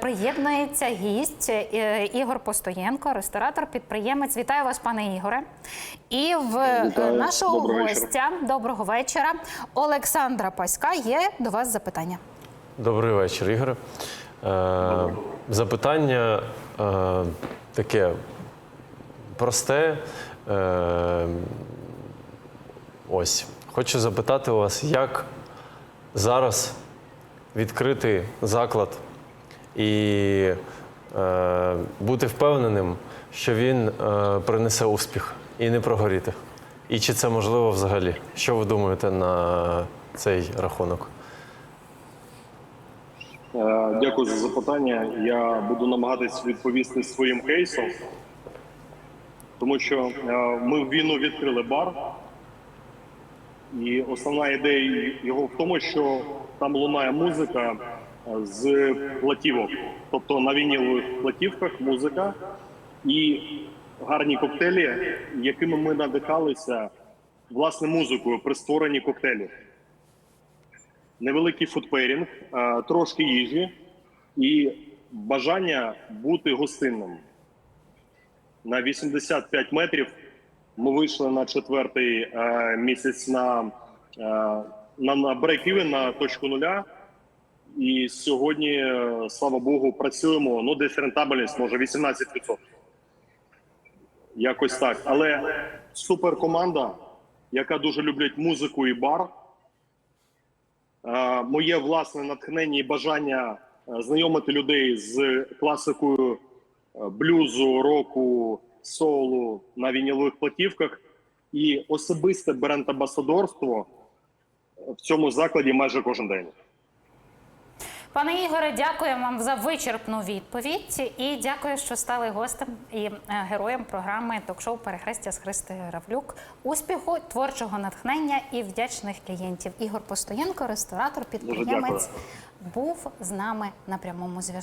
приєднується гість е, Ігор Постоєнко, ресторатор, підприємець. Вітаю вас, пане Ігоре. І в е, Вітаю. нашого Доброго гостя доброго вечора Олександра Паська є до вас запитання. Добрий вечір, Ігоре. Е, запитання е, таке просте. Е, ось. Хочу запитати у вас, як зараз відкрити заклад і е, бути впевненим, що він е, принесе успіх і не прогоріти. І чи це можливо взагалі? Що ви думаєте на цей рахунок? Е, Дякую за запитання. Я буду намагатись відповісти своїм кейсом, тому що е, ми в війну відкрили бар, і основна ідея його в тому, що там лунає музика з платівок, тобто на вінілових платівках музика і гарні коктейлі, якими ми надихалися власне музикою при створенні коктейлів. невеликий фудпейрінг, е, трошки їжі і бажання бути гостинним. На 85 метрів ми вийшли на четвертий е, місяць на, е, на, на брейк-івен, на точку нуля. І сьогодні, е, слава Богу, працюємо. Ну, десь рентабельність може 18%. Якось так. Але суперкоманда, яка дуже люблять музику і бар. Е, моє власне натхнення і бажання е, знайомити людей з класикою блюзу, року, соулу на вінілових платівках і особисте бренд-амбасадорство в цьому закладі майже кожен день. Пане Ігоре, дякую вам за вичерпну відповідь і дякую, що стали гостем і е, героєм програми ток-шоу Перехрестя з Христою Равлюк. Успіху, творчого натхнення і вдячних клієнтів. Ігор Постоєнко, ресторатор, підприємець, був з нами на прямому зв'язку.